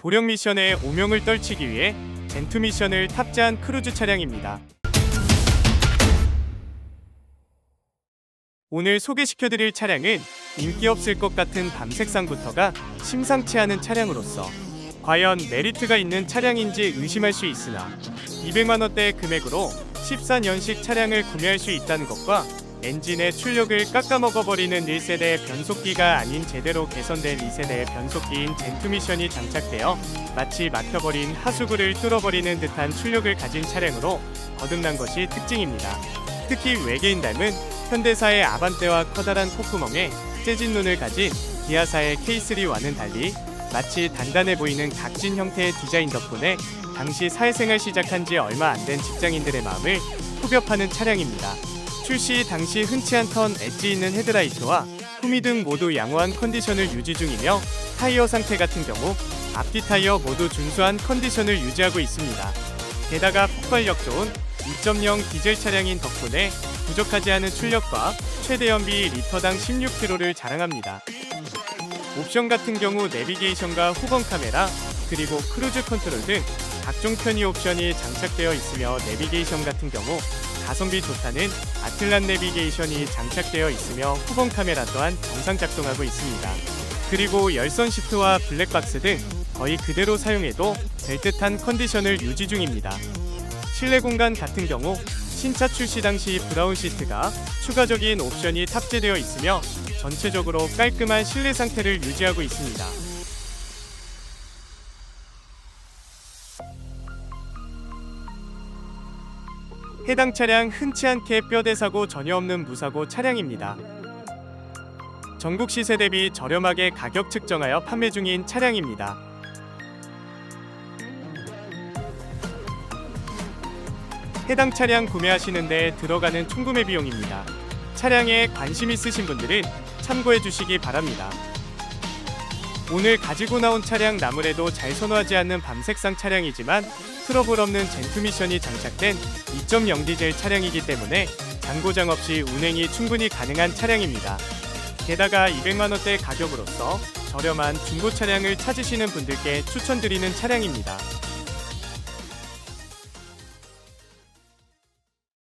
보령 미션의 오명을 떨치기 위해 젠투 미션을 탑재한 크루즈 차량입니다. 오늘 소개시켜드릴 차량은 인기 없을 것 같은 밤색상부터가 심상치 않은 차량으로서 과연 메리트가 있는 차량인지 의심할 수 있으나 200만 원대 금액으로 14년식 차량을 구매할 수 있다는 것과 엔진의 출력을 깎아먹어버리는 1세대 변속기가 아닌 제대로 개선된 2세대 변속기인 젠투미션이 장착되어 마치 막혀버린 하수구를 뚫어버리는 듯한 출력을 가진 차량으로 거듭난 것이 특징입니다. 특히 외계인 닮은 현대사의 아반떼와 커다란 콧구멍에 재진 눈을 가진 기아사의 K3와는 달리 마치 단단해 보이는 각진 형태의 디자인 덕분에 당시 사회생활 시작한 지 얼마 안 된 직장인들의 마음을 후벼파는 차량입니다. 출시 당시 흔치 않던 엣지 있는 헤드라이트와 후미 등 모두 양호한 컨디션을 유지 중이며 타이어 상태 같은 경우 앞뒤 타이어 모두 준수한 컨디션을 유지하고 있습니다. 게다가 폭발력 좋은 2.0 디젤 차량인 덕분에 부족하지 않은 출력과 최대 연비 리터당 16km를 자랑합니다. 옵션 같은 경우 내비게이션과 후방 카메라 그리고 크루즈 컨트롤 등 각종 편의 옵션이 장착되어 있으며 내비게이션 같은 경우 가성비 좋다는 아틀란 내비게이션이 장착되어 있으며 후방 카메라 또한 정상 작동하고 있습니다. 그리고 열선 시트와 블랙박스 등 거의 그대로 사용해도 될 듯한 컨디션을 유지 중입니다. 실내 공간 같은 경우 신차 출시 당시 브라운 시트가 추가적인 옵션이 탑재되어 있으며 전체적으로 깔끔한 실내 상태를 유지하고 있습니다. 해당 차량 흔치 않게 뼈대 사고 전혀 없는 무사고 차량입니다. 전국 시세 대비 저렴하게 가격 측정하여 판매 중인 차량입니다. 해당 차량 구매하시는데 들어가는 총구매 비용입니다. 차량에 관심 있으신 분들은 참고해 주시기 바랍니다. 오늘 가지고 나온 차량 나무래도 잘 선호하지 않는 밤색상 차량이지만 트러블 없는 젠투 미션이 장착된 2.0 디젤 차량이기 때문에 장고장 없이 운행이 충분히 가능한 차량입니다. 게다가 200만 원대 가격으로서 저렴한 중고 차량을 찾으시는 분들께 추천드리는 차량입니다.